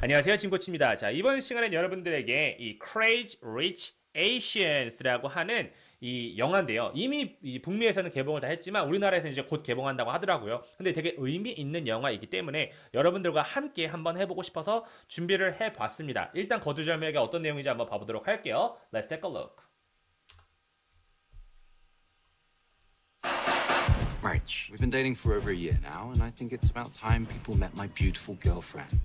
안녕하세요 진코치입니다. 자 이번 시간엔 여러분들에게 이 Crazy Rich Asians라고 하는 이 영화인데요. 이미 이 북미에서는 개봉을 다 했지만 우리나라에서 이제 곧 개봉한다고 하더라고요. 근데 되게 의미 있는 영화이기 때문에 여러분들과 함께 한번 해보고 싶어서 준비를 해봤습니다. 일단 거두절미하게 어떤 내용인지 한번 봐보도록 할게요. Let's take a look March. We've been dating for over a year now, and I think it's about time people met my beautiful girlfriend.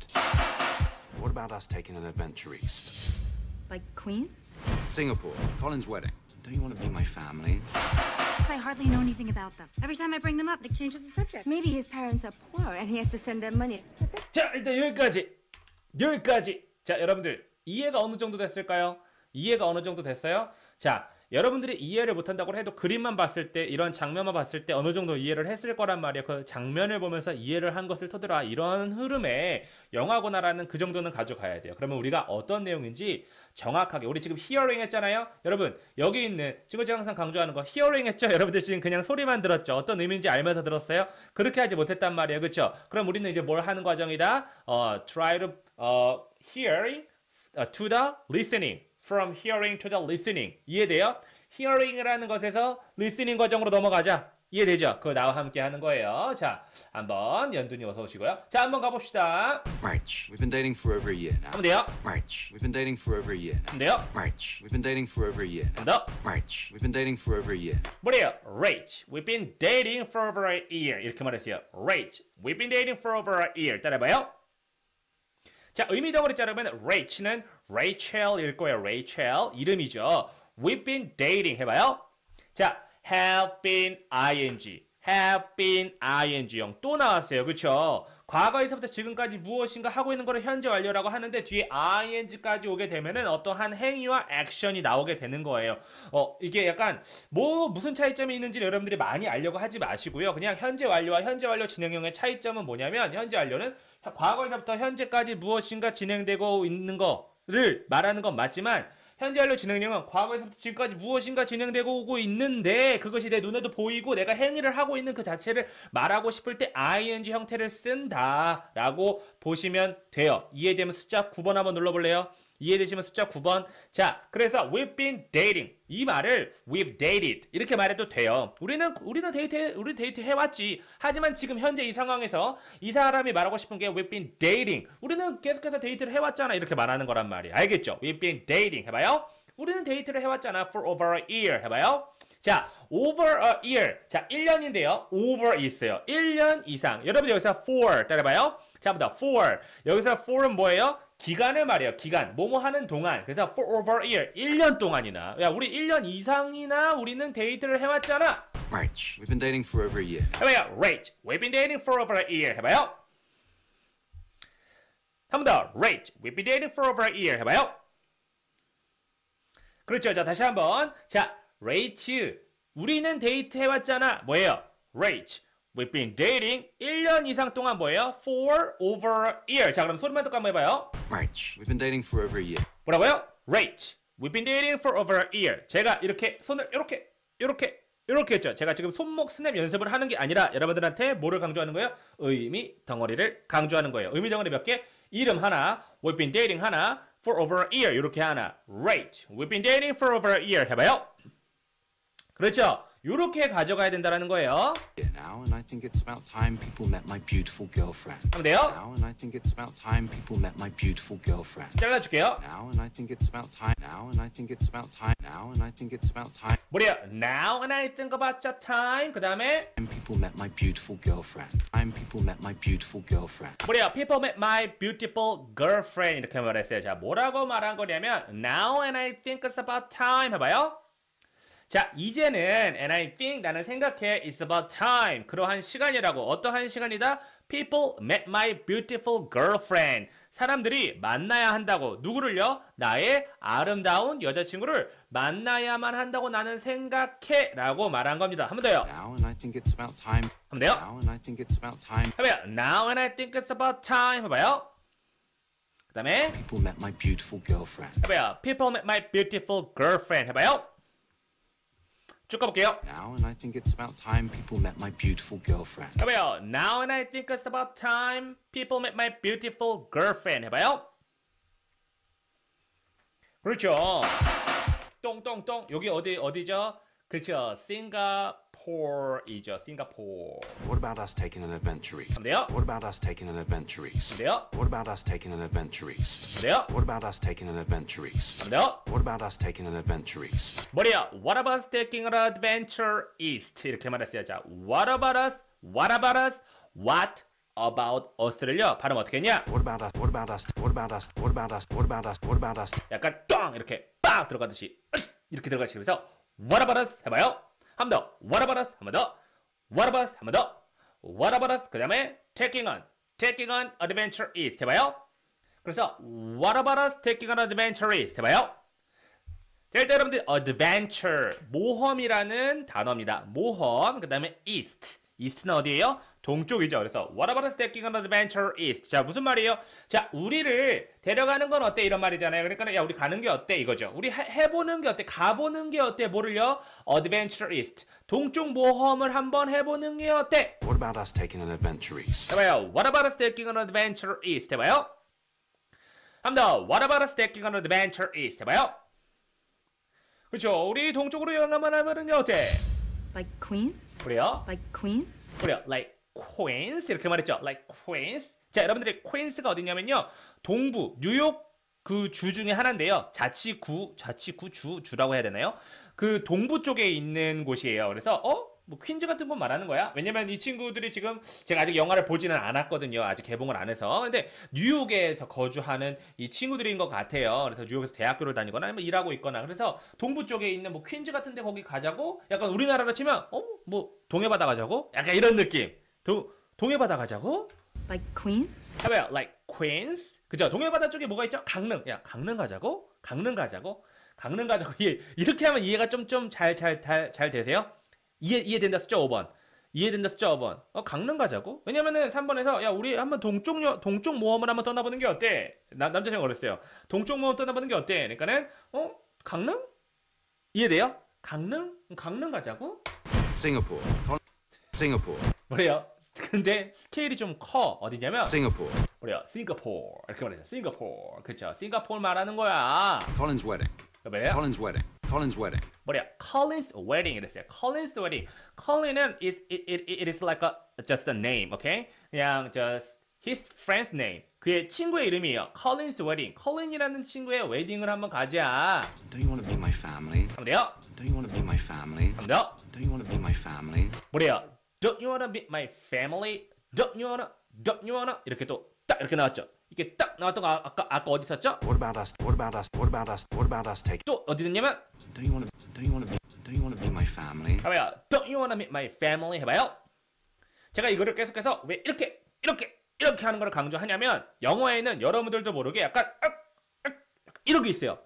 What about us taking an adventure east? Like Queens? Singapore, Colin's wedding. Don't you want to be my family? I hardly know anything about them. Every time I bring them up, Nick changes the subject. Maybe his parents are poor and he has to send them money. That's it. 자 일단 여기까지 여기까지 자 여러분들 이해가 어느 정도 됐을까요? 이해가 어느 정도 됐어요? 자 여러분들이 이해를 못한다고 해도 그림만 봤을 때 이런 장면만 봤을 때 어느 정도 이해를 했을 거란 말이에요. 그 장면을 보면서 이해를 한 것을 토대로 이런 흐름에 영화구나라는 그 정도는 가져가야 돼요. 그러면 우리가 어떤 내용인지 정확하게 우리 지금 히어링 했잖아요. 여러분 여기 있는 지금 제가 항상 강조하는 거 히어링 했죠. 여러분들 지금 그냥 소리만 들었죠. 어떤 의미인지 알면서 들었어요. 그렇게 하지 못했단 말이에요. 그렇죠? 그럼 우리는 이제 뭘 하는 과정이다? 어, try to 어, hearing uh, to the listening. From hearing to the listening. 이해돼요? hearing이라는 것에서 listening 과정으로 넘어가자. 이해되죠? 그거 나와 함께 하는 거예요. 자, 한번 연두님 어서 오시고요. 자, 한번 가봅시다. March. We've been dating for over a year now. 한번 돼요? March. We've been dating for over a year. 한번 돼요? March. We've been dating for over a year. 한번 더. March. We've been dating for over a year. 뭐래요? Rach, we've been dating for over a year. 이렇게 말했어요. Rach, we've been dating for over a year. 따라해봐요. 자, 의미적으로 자르면 Rach는 Rachel일 거예요. Rachel 이름이죠. We've been dating 해봐요. 자, have been ing, have been ing형 또 나왔어요. 그쵸? 과거에서부터 지금까지 무엇인가 하고 있는 거를 현재 완료라고 하는데 뒤에 ing까지 오게 되면은 어떠한 행위와 액션이 나오게 되는 거예요. 어, 이게 약간 뭐 무슨 차이점이 있는지 여러분들이 많이 알려고 하지 마시고요. 그냥 현재 완료와 현재 완료 진행형의 차이점은 뭐냐면 현재 완료는 과거에서부터 현재까지 무엇인가 진행되고 있는 거를 말하는 건 맞지만 현재 완료 진행형은 과거에서부터 지금까지 무엇인가 진행되고 오고 있는데 그것이 내 눈에도 보이고 내가 행위를 하고 있는 그 자체를 말하고 싶을 때 ing 형태를 쓴다라고 보시면 돼요. 이해되면 숫자 9번 한번 눌러볼래요? 이해되시면 숫자 9번. 자, 그래서 we've been dating. 이 말을 we've dated 이렇게 말해도 돼요. 우리는 우리는 데이트 우리 데이트 해왔지. 하지만 지금 현재 이 상황에서 이 사람이 말하고 싶은 게 we've been dating. 우리는 계속해서 데이트를 해왔잖아. 이렇게 말하는 거란 말이에요. 알겠죠? We've been dating 해봐요. 우리는 데이트를 해왔잖아. For over a year 해봐요. 자, over a year. 자, 1년인데요. over 있어요. 1년 이상. 여러분 여기서 for 따라해봐요. 자, 보다 for. 여기서 for은 뭐예요? 기간을 말해요. 기간. 뭐뭐 하는 동안. 그래서 for over a year. 1년 동안이나. 야, 우리 1년 이상이나 우리는 데이트를 해왔잖아. March. We've been dating for over a year. 해봐요. Rate. We've been dating for over a year. 해봐요. 한 번 더. Rate. We've been dating for over a year. 해봐요. 그렇죠. 자, 다시 한번. 자, rate. 우리는 데이트 해왔잖아. 뭐예요? rate. We've been dating 1년 이상 동안 뭐예요? For over a year. 자, 그럼 소리만 듣고 한번 해봐요. March. We've been dating for over a year. 뭐라고요? Rate. We've been dating for over a year. 제가 이렇게 손을 이렇게 이렇게 이렇게 했죠. 제가 지금 손목 스냅 연습을 하는 게 아니라 여러분들한테 뭐를 강조하는 거예요? 의미 덩어리를 강조하는 거예요. 의미 덩어리 몇 개? 이름 하나, we've been dating 하나, for over a year 이렇게 하나. Rate. We've been dating for over a year 해봐요. 그렇죠? 이렇게 가져가야 된다는 거예요. Now, and I think it's about time people met my beautiful girlfriend. 하면 돼요. Now, and I think it's about time people met my beautiful girlfriend. 잘라 줄게요. Now, and I think it's about time. Now, and I think it's about time. Now, and I think it's about time 뭐래요? Now and I think about the time. 그 다음에 people met my beautiful girlfriend. Time people met my beautiful girlfriend. 뭐래요? People met my beautiful girlfriend 이렇게 말했어요. 자, 뭐라고 말한 거냐면 Now and I think it's about time 해 봐요. 자, 이제는 and I think 나는 생각해 it's about time 그러한 시간이라고 어떠한 시간이다? People met my beautiful girlfriend 사람들이 만나야 한다고 누구를요? 나의 아름다운 여자친구를 만나야만 한다고 나는 생각해 라고 말한 겁니다. 한 번 더요. Now, and I think it's about time. 한 번 더요. Now, and I think it's about time 해봐요. Now and I think it's about time 해봐요. 그 다음에 people met my beautiful girlfriend. 해봐요. People met my beautiful girlfriend 해봐요. 쭉 가볼게요. now, and I think it's about time people met my beautiful girlfriend. 해봐요. Now and I think it's about time people met my beautiful girlfriend. 해봐요. 그렇죠. 똥똥똥 여기 어디 어디죠? 그렇죠. 싱가포르이죠. 싱가포르. What about us taking an adventure east? 안 돼요? What about us taking an adventure east? 안 돼요? What about us taking an adventure east? 안 돼요? What about us taking an adventure east? 안 돼요? What about us taking an adventure east? 뭐래요? What about us taking an adventure east? 이렇게 말했어요. 자, what about us? What about us? What about us를요? 발음 어떻게 했냐? What about us? What about us? What about us? What about us? What about us? What about us? 약간 똥 이렇게 빵 들어가듯이 이렇게 들어가시 그 us? 해봐요. 한 번 더. Us? 한번 더. Us? 한번 더. Us? 그 다음에 taking on, taking on adventure east 해봐요. 그래서 us taking on adventure east 해봐요. 자, 일단 여러분들 adventure 모험이라는 단어입니다. 모험 그 다음에 east east는 어디예요? 동쪽이죠. 그래서 what about us taking an adventure east? 자 무슨 말이에요? 자 우리를 데려가는 건 어때 이런 말이잖아요. 그러니까 야 우리 가는 게 어때 이거죠. 우리 해, 해보는 게 어때? 가보는 게 어때? 뭐를요? adventure east 동쪽 모험을 한번 해보는 게 어때? What about us taking an adventure east? 해봐요. What about us taking an adventure east? 해봐요. 한 번 더. What about us taking an adventure east? 해봐요. 그렇죠. 우리 동쪽으로 여행 한번 해보는 게 어때? Like Queens? 그래요? Like Queens? 그래요. Like Queens 이렇게 말했죠. Like Queens. 자, 여러분들이 Queens가 어디냐면요. 동부 뉴욕 그 주 중에 하나인데요. 자치구, 자치구 주 주라고 해야 되나요? 그 동부 쪽에 있는 곳이에요. 그래서 어? 뭐 퀸즈 같은 건 말하는 거야? 왜냐면 이 친구들이 지금 제가 아직 영화를 보지는 않았거든요. 아직 개봉을 안 해서. 근데 뉴욕에서 거주하는 이 친구들인 것 같아요. 그래서 뉴욕에서 대학교를 다니거나 아니면 일하고 있거나 그래서 동부 쪽에 있는 뭐 퀸즈 같은 데 거기 가자고 약간 우리나라로 치면 어? 뭐 동해바다 가자고? 약간 이런 느낌. 동 동해바다 가자고? Like Queens? 해봐요. Like Queens. 그죠? 동해바다 쪽에 뭐가 있죠? 강릉. 야, 강릉 가자고? 강릉 가자고? 강릉 가자고. 예, 이렇게 하면 이해가 좀 좀 잘 잘잘 되세요? 이해 이해된다 숫자 5번. 이해된다 숫자 5번. 어, 강릉 가자고? 왜냐면은 3번에서 야, 우리 한번 동쪽 여, 동쪽 모험을 한번 떠나 보는 게 어때? 나, 남자친구 그랬어요. 동쪽 모험 떠나 보는 게 어때? 그러니까는 어, 강릉? 이해돼요? 강릉? 강릉 가자고? Singapore. Col- Singapore. 뭐래요? 근데 스케일이 좀 커. 어디냐면 Singapore. 뭐래요? 싱가포르 이렇게 말해요. 싱가포르 그쵸? 싱가포르 말하는 거야. Colin's wedding. 뭐래요? Colin's wedding. Colin's wedding. 뭐래요? Colin's wedding 이랬어요. Colin's wedding. Colin은 is it, it, it is like a just a name, okay? 그냥 just his friend's name. 그의 친구의 이름이에요. Colin's wedding. Colin이라는 친구의 웨딩을 한번 가자. Don't you want to be my family? 하면 돼요. Don't you want to be my family? 하면 돼요. Don't you want to be my family? 뭐래요? Don't you wanna be my family? Don't you wanna? Don't you wanna? 이렇게 또 딱 이렇게 나왔죠. 이게 딱 나왔던 거 아- 아까 아까 어디 있었죠? What about us? What about us? What about us? What about us taking? 또 어디 있냐면 Don't you want to? Don't you want to be? Don't you want to be my family? 해봐요. Don't you wanna meet my family? 해봐요. 제가 이거를 계속해서 왜 이렇게 이렇게 이렇게 하는 걸 강조하냐면 영어에는 여러분들도 모르게 약간 이런 게 있어요.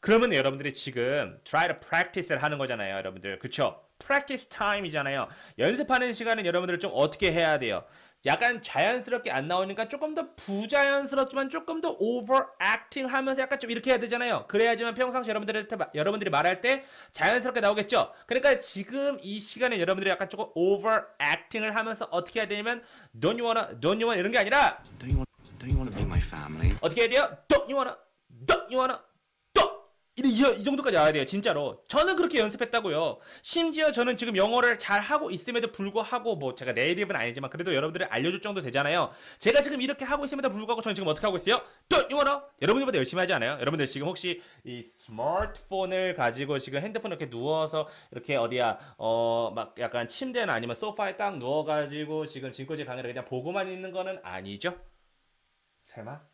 그러면 여러분들이 지금 try to practice를 하는 거잖아요, 여러분들. 그쵸? Practice time이잖아요. 연습하는 시간은 여러분들 좀 어떻게 해야 돼요? 약간 자연스럽게 안 나오니까 조금 더 부자연스럽지만 조금 더 overacting 하면서 약간 좀 이렇게 해야 되잖아요. 그래야지만 평상시 여러분들한테 마- 여러분들이 말할 때 자연스럽게 나오겠죠. 그러니까 지금 이 시간에 여러분들이 약간 조금 overacting을 하면서 어떻게 해야 되냐면 don't you wanna, don't you wanna 이런 게 아니라 Don't you want? Don't you want to be my family? 어떻게 해야 돼요? don't you wanna, don't you wanna, 이, 이, 이 정도까지 와야 돼요, 진짜로. 저는 그렇게 연습했다고요. 심지어 저는 지금 영어를 잘 하고 있음에도 불구하고 뭐 제가 네이티브는 아니지만 그래도 여러분들이 알려줄 정도 되잖아요. 제가 지금 이렇게 하고 있음에도 불구하고 저는 지금 어떻게 하고 있어요? you wanna? 여러분들보다 열심히 하지 않아요? 여러분들 지금 혹시 이 스마트폰을 가지고 지금 핸드폰 이렇게 누워서 이렇게 어디야 어 막 약간 침대나 아니면 소파에 딱 누워가지고 지금 진코지 강의를 그냥 보고만 있는 거는 아니죠? 설마?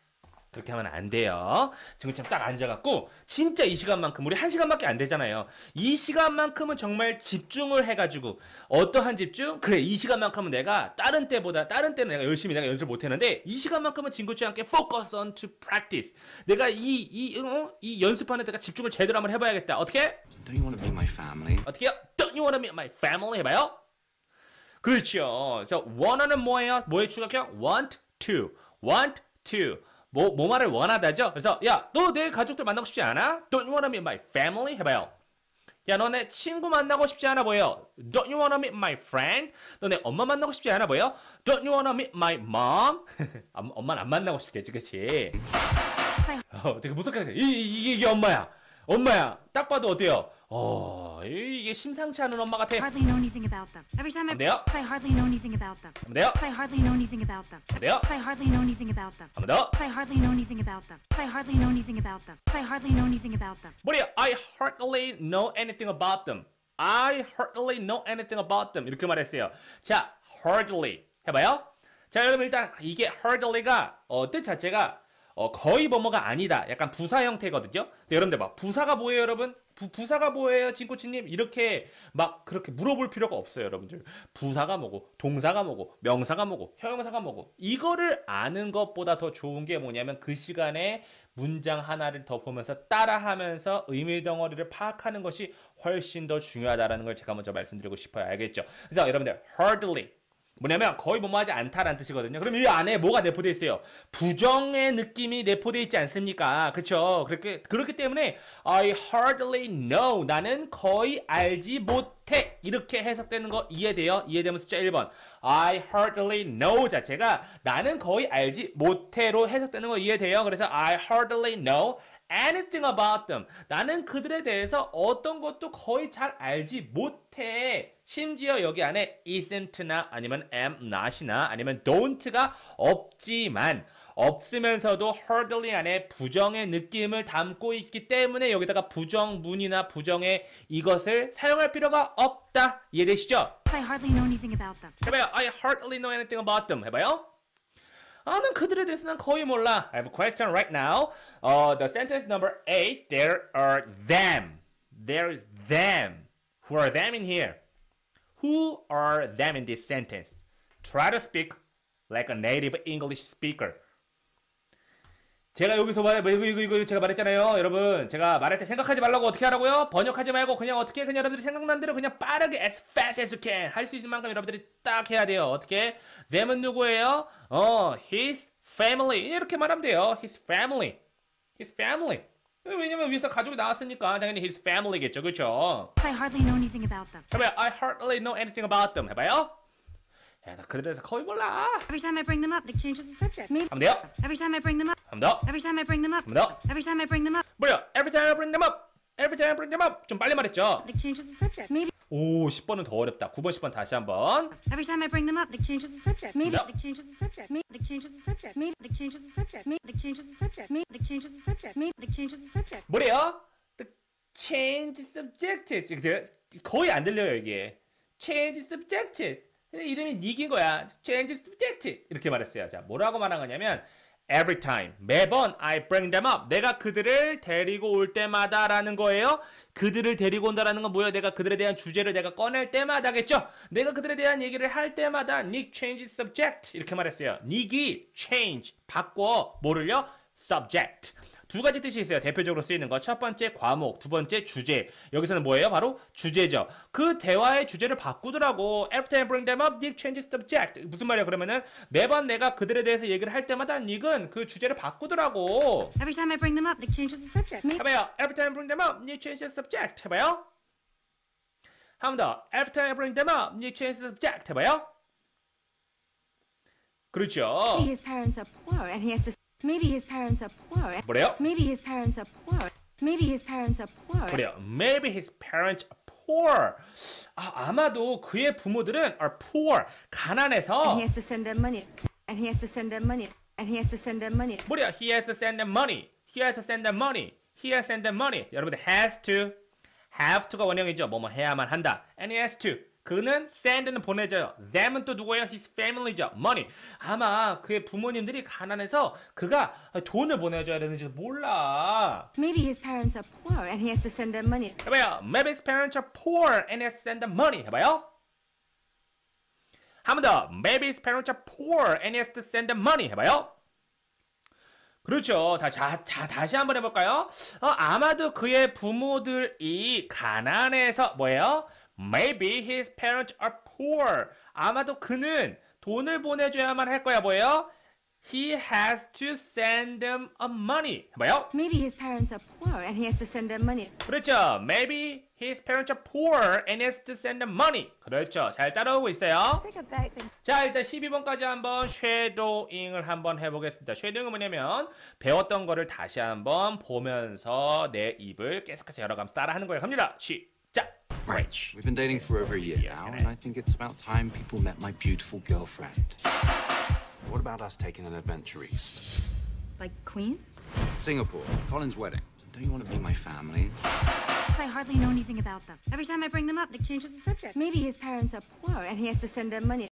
그렇게 하면 안 돼요. 지금처럼 딱 앉아갖고 진짜 이 시간만큼 우리 한 시간밖에 안 되잖아요. 이 시간만큼은 정말 집중을 해가지고 어떠한 집중? 그래 이 시간만큼은 내가 다른 때보다 다른 때는 내가 열심히 내가 연습을 못했는데 이 시간만큼은 진구치 않게 focus on to practice. 내가 이이 어? 이 연습하는 데가 집중을 제대로 한번 해봐야겠다. 어떻게? Don't you want to be my family? 어떻게요? Don't you wanna meet my family? 해봐요. 그렇죠. 그래서 wanna는 뭐예요? 뭐에 추가형? want to, want to. 뭐, 뭐 말을 원하다죠? 그래서 야, 너 내 가족들 만나고 싶지 않아? Don't you wanna meet my family? 해봐요. 야 너네 친구 만나고 싶지 않아 보여. Don't you wanna meet my friend? 너네 엄마 만나고 싶지 않아 보여? Don't you wanna meet my mom? 엄- 엄마는 안 만나고 싶겠지, 그치? 어, 되게 무섭게 이, 이, 이게 엄마야. 엄마야. 딱 봐도 어때요? 어, 이- 이게 심상치 않은 엄마 같아. Hardly know anything about them. Every time I hardly know anything about them. I hardly know anything about them. 한번 더요. I hardly know anything about them. 한번 더. I hardly know anything about them. I hardly know anything about them. I hardly know anything about them. 뭐래요? I hardly know anything about them. I hardly know anything about them. 이렇게 말했어요. 자, hardly 해봐요. 자, 여러분 일단 이게 hardly가 어, 뜻 자체가 어, 거의 뭐뭐가 아니다. 약간 부사 형태거든요. 여러분들 막 부사가 뭐예요, 여러분? 부, 부사가 뭐예요, 진코치님? 이렇게 막 그렇게 물어볼 필요가 없어요, 여러분들. 부사가 뭐고, 동사가 뭐고, 명사가 뭐고, 형용사가 뭐고. 이거를 아는 것보다 더 좋은 게 뭐냐면 그 시간에 문장 하나를 더 보면서 따라하면서 의미 덩어리를 파악하는 것이 훨씬 더 중요하다라는 걸 제가 먼저 말씀드리고 싶어요. 알겠죠? 그래서 여러분들 hardly 뭐냐면 거의 뭐뭐하지 않다라는 뜻이거든요. 그럼 이 안에 뭐가 내포되어 있어요? 부정의 느낌이 내포되어 있지 않습니까? 그렇죠? 그렇게 그렇기 때문에 I hardly know 나는 거의 알지 못해 이렇게 해석되는 거 이해돼요? 이해되면 숫자 1번 I hardly know 자체가 나는 거의 알지 못해로 해석되는 거 이해돼요? 그래서 I hardly know anything about them. 나는 그들에 대해서 어떤 것도 거의 잘 알지 못해. 심지어 여기 안에 isn't나 아니면 am not이나 아니면 don't가 없지만 없으면서도 hardly 안에 부정의 느낌을 담고 있기 때문에 여기다가 부정문이나 부정의 이것을 사용할 필요가 없다. 이해되시죠? I hardly know anything about them. 해봐요. I hardly know anything about them. 해봐요. 아, 난 그들에 대해서 난 거의 몰라. I have a question right now. Uh, the sentence number eight. There are them. There is them. Who are them in here? Who are them in this sentence? Try to speak like a native English speaker. 제가 여기서 말해 뭐 이거 이거 이거 제가 말했잖아요 여러분. 제가 말할 때 생각하지 말라고 어떻게 하라고요? 번역하지 말고 그냥 어떻게 그냥 여러분들이 생각난 대로 그냥 빠르게 as fast as you can 할 수 있는 만큼 여러분들이 딱 해야 돼요. 어떻게? Them은 누구예요? 어 his family. 이렇게 말하면 돼요. His family. His family 왜냐면 위에서 가족이 나왔으니까 당연히 his family겠죠 그렇죠 I hardly know anything about them. 해봐요 I hardly know anything about them 해봐요 야, 나 그들에 대해서 거의 몰라 Every time I bring them up, it changes the subject. Maybe 한번 돼요 every time I bring them up, 한번 더 every time I bring them up, 한번 더 every time I bring them up, 뭐야 every time I bring them up every time I bring them up 좀 빨리 말했죠 it changes the subject. Maybe 오 10번은 더 어렵다 9번 10번 다시 한번 every time I bring them up, it changes the subject. Maybe it changes the subject. Maybe it changes the subject. Maybe it changes the subject. Maybe it changes the subject. Maybe it changes the subject. Maybe it changes the subject. 뭐래요? The change subject 이게 거의 안 들려요 이게 change subject 이름이 닉인 거야 change subject 이렇게 말했어요 자 뭐라고 말한 거냐면 every time. 매번 I bring them up. 내가 그들을 데리고 올 때마다라는 거예요. 그들을 데리고 온다라는 건 뭐예요? 내가 그들에 대한 주제를 내가 꺼낼 때마다겠죠? 내가 그들에 대한 얘기를 할 때마다 Nick change subject. 이렇게 말했어요. 닉이 change 바꿔 뭐를요? subject 두 가지 뜻이 있어요. 대표적으로 쓰이는 거. 첫 번째 과목, 두 번째 주제. 여기서는 뭐예요? 바로 주제죠. 그 대화의 주제를 바꾸더라고. Every time I bring them up, Nick changes subject. 무슨 말이야? 그러면은 매번 내가 그들에 대해서 얘기를 할 때마다 Nick은 그 주제를 바꾸더라고. Every time I bring them up, it changes the subject. 해봐요. Every time I bring them up, Nick changes subject. 해봐요. 한 번 더. Every time I bring them up, Nick changes subject. 해봐요. 그렇죠. His parents are poor and he has to. Maybe his parents are poor. and- 뭐래요? Maybe his parents are poor. Maybe his parents are poor. 그래요. Maybe his parents are poor. 아, 아마도 그의 부모들은 are poor. And 가난해서 he has to send them money. And he has to send them money. And he has to send them money. 뭐야? He has to send them money. He has to send them money. He has to send them money. 여러분들 has to, have to가 원형이죠. 뭐뭐 해야만 한다. And he has to. 그는 send는 보내줘요. them은 또 누구예요? His family죠. money. 아마 그의 부모님들이 가난해서 그가 돈을 보내줘야 되는지 몰라. Maybe his parents are poor and he has to send them money. 해봐요. Maybe his parents are poor and he has to send them money. 해봐요. 한 번 더. Maybe his parents are poor and he has to send them money. 해봐요. 그렇죠. 다, 자, 자, 다시 한번 해볼까요? 어, 아마도 그의 부모들이 가난해서 뭐예요? Maybe his parents are poor. 아마도 그는 돈을 보내줘야만 할 거야. 뭐예요? he has to send them a money. 해봐요. Maybe his parents are poor and he has to send them money. 그렇죠. Maybe his parents are poor and has to send them money. 그렇죠. 잘 따라오고 있어요. 자, 일단 12번까지 한번 쉐도잉을 한번 해보겠습니다. 쉐도잉은 뭐냐면 배웠던 거를 다시 한번 보면서 내 입을 계속해서 열어가면서 따라하는 거예요. 갑니다. 시 작. Rich. We've been dating for over a year now, and I think it's about time people met my beautiful girlfriend. What about us taking an adventure east? Like Queens? Singapore, Colin's wedding. Don't you want to be my family? I hardly know anything about them. Every time I bring them up, It changes the subject. Maybe his parents are poor and he has to send them money.